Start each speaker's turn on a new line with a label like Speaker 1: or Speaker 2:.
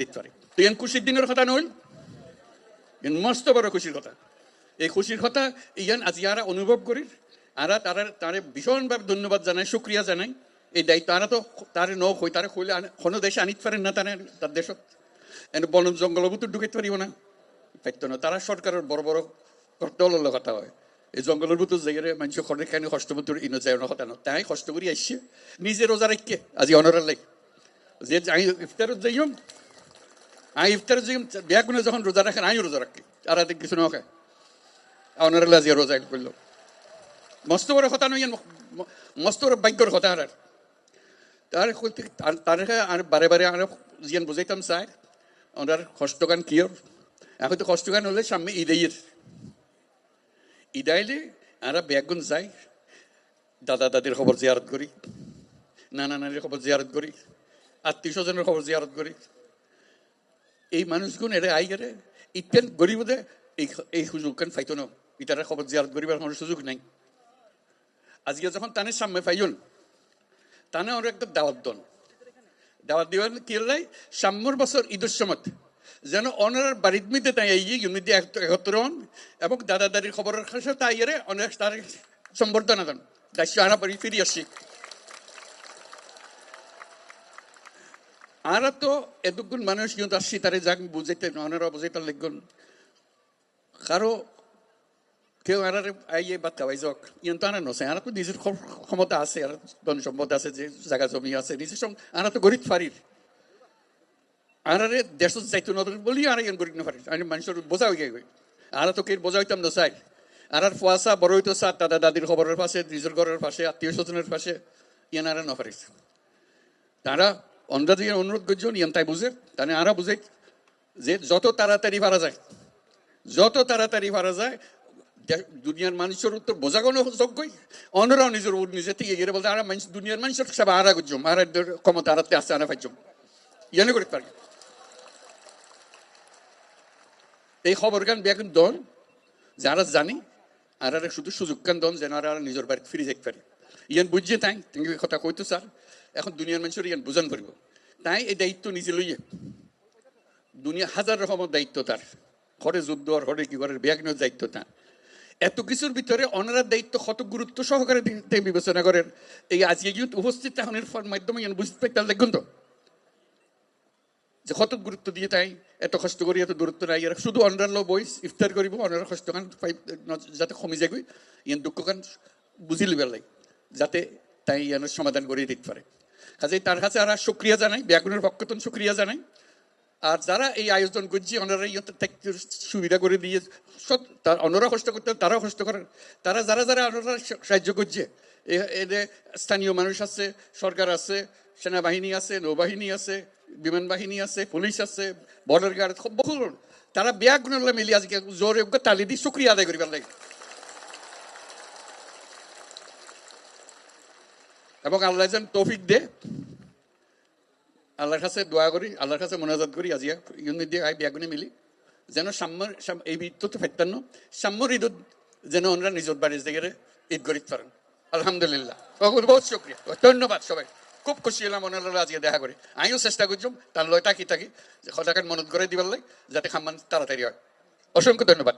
Speaker 1: দিতে তো ইয়ান খুশির দিনের কথা নইল মস্ত বড় খুশির কথা। এই খুশির কথা ইয়ান আজ ইয়ারা অনুভব করি আরা তারা তারে ভীষণভাবে ধন্যবাদ জানাই, শুক্রিয়া জানাই। এই দায়িত্ব আরা তো তারে ন হই, তারে হইলে কোনো দেশে আনিতে পারেন না তারা, তার দেশত। এনে বন জঙ্গলের ভিতর ঢুকাইতে পারিব না। পাইতো না। তারা সরকারের বড় বড় কর্তলের কথা হয়। এই জঙ্গলের ভিতর জায়গায় মানুষ খরে খানি কষ্ট ইনো যায় না, কথা না। তাই কষ্ট করি আসছে নিজে রোজা রাখকে আজি অনরের লাই যে আমি ইফতারত যাইম আমি ইফতারত যাইম বিয়া কোনো যখন রোজা রাখেন আমি রোজা রাখি। আর আদিক কিছু নখায় অনরের আজি রোজা করল। মস্ত বড় কথা নই মস্ত বড় ভাগ্যর কথা আর। তার তার আর বারে বারে আর জিয়ান বুঝাইতাম, চাই, ওনার কষ্টগান কিয়র এখন তো কষ্টগান হলে সামনে ঈদের। ঈদাইলে আমরা ব্যাগুন যাই। দাদা, দাদির খবর জিয়ারত করি। নানা, নানির খবর জিয়ারত করি। আত্মীয় স্বজনের খবর জিয়ারত করি। এই মানুষগুন এরা আই গেলে ইতেন গরিবদে এই এই সুযোগখান ফাইতো না। ইতারা খবর জিয়ারত করিবার কোনো সুযোগ নাই। আজকে যখন তানে সামনে ফাইজন তানে ওর একটা দাওয়াত দন। দাওয়াত দিবেন কি লাই সাম্যর বছর ঈদের সময় যেন অনার বাড়ির মধ্যে তাই এই ইউনিটি একত্র হন, এবং দাদা দাদির খবরের কাছে তাই এরে অনেক তার সম্বর্ধনা দেন। দায়িত্ব আনা বাড়ি ফিরে আসি আর তো এতক্ষণ মানুষ কিন্তু আসছি তারে যাক, বুঝাইতে অনারা বুঝাইতে লিখুন কারও কেউ আর আইয়ে বাচ্চা ভাই যাক ইয়ন আনা নছে আর তো নিজের ক্ষমতা আছে, আর ধন সম্পদ আছে, যে জায়গা জমি আছে, নিজের সঙ্গে আনা তো গরিব ফারির আর দেশ যাইতো না বলি, আর ইয়ান গরিব না পারি আমি মানুষের বোঝা হয়ে গেছে। আর তো কে বোঝা হইতাম না, চাই। আর আর ফুয়াশা বড় হইতো স্যার দাদা দাদির খবরের পাশে, নিজের ঘরের পাশে, আত্মীয় স্বজনের পাশে ইয়ান আর না পারিস। তারা ইয়ান অনুরোধ করছেন ইয়ান তাই বুঝে, তাহলে আরা বুঝে যে যত তাড়াতাড়ি পারা যায়, যত তাড়াতাড়ি পারা যায় দুনিয়ার মানুষের উত্তর বোঝাগোনো যোগ্যই। অন্যরাও নিজের নিজে থেকে গিয়ে বলতে, আর মানুষ, দুনিয়ার মানুষের সব আরা করছম আর ক্ষমতা আরাতে আসতে আনা পাইছম ইয়ানে করতে পারি এই খবর গান বেগুন দন যারা জানি, আর শুধু সুযোগ গান দন যেন আর নিজের বাড়িতে ফিরে যেতে পারি। ইয়ান বুঝছে তাই? তুমি কথা কইতো, স্যার? এখন দুনিয়ার মানুষের ইয়ান বুঝান পারিব তাই এই দায়িত্ব নিজে লইয়ে, দুনিয়া হাজার রকমের দায়িত্ব তার। ঘরে যুদ্ধ আর ঘরে কি ঘরের ব্যাগনের দায়িত্ব তার। এত কিছুর ভিতরে অনারার দায়িত্ব কত গুরুত্ব সহকারে বিবেচনা করেন। এই আজকে কিন্তু উপস্থিত তাহনের মাধ্যমে বুঝতে পারতে দেখুন তো। যে কত গুরুত্ব দিয়ে তাই এত কষ্ট করি, এত দূরত্ব নাই। এরা শুধু লো বইস ইফতার করিব অনার কষ্ট গান যাতে কমে যাগই ইয়ান দুঃখ গান বুঝি লিবার লাগে যাতে তাই ইয়ানোর সমাধান করে দিতে পারে। কাজে তার কাছে আর সুক্রিয়া জানাই ব্যাগুনের পক্ষতন সুক্রিয়া জানাই। আর যারা এই আয়োজন করছে ওনারা সুবিধা করে দিয়ে সব তার অন্যরা কষ্ট করতে তারাও কষ্ট করেন তারা যারা যারা ওনারা সাহায্য করছে এদের স্থানীয় মানুষ আছে, সরকার আছে, সেনাবাহিনী আছে, নৌবাহিনী আছে, বিমান বাহিনী আছে, পুলিশ আছে, বর্ডার গার্ড বহু তারা ব্যাগ গুণলে মিলি আজকে জোরে তালি দি শুক্রিয়া আদায় করিবার লাগে। এবং আল্লাহ যেন তৌফিক দে। আল্লাহর কাছে দোয়া করি, আল্লাহর কাছে মোনাজাত করি, আজিয়া ইউনিট দিয়ে আই ব্যাগুনে মিলি। যেন সাম্যর এই ঈদ তো ফেরতান্ন সাম্যর ঈদ যেন ওনারা নিজের বাড়ির জায়গায় ঈদ করিতে পারেন আলহামদুলিল্লাহ। বহুত শুক্রিয়া। ধন্যবাদ সবাই। খুব খুশি হলাম ওনারা আজকে দেখা করি। আমিও চেষ্টা করছিলাম, তার লয় তাকি থাকি যে সদাকার মনত করে দিবার লাগে যাতে খাম্মান তাড়াতাড়ি হয়। অসংখ্য ধন্যবাদ।